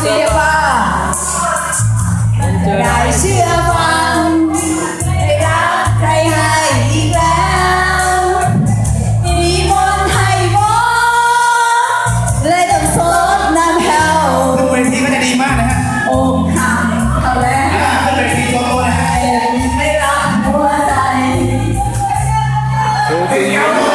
เสียบ้าได้เชื่อฟังได้รักใครให้อีกแล้วมีมนให้บ่เลยต้องโดน้ำเผ่วขึ้เวทีก็จะดีมากนะฮะโอ้ค่ะเอาแล้ว อ่าขึ้นเวทีโตันะฮะ ไม่รักหัวใจ โอเค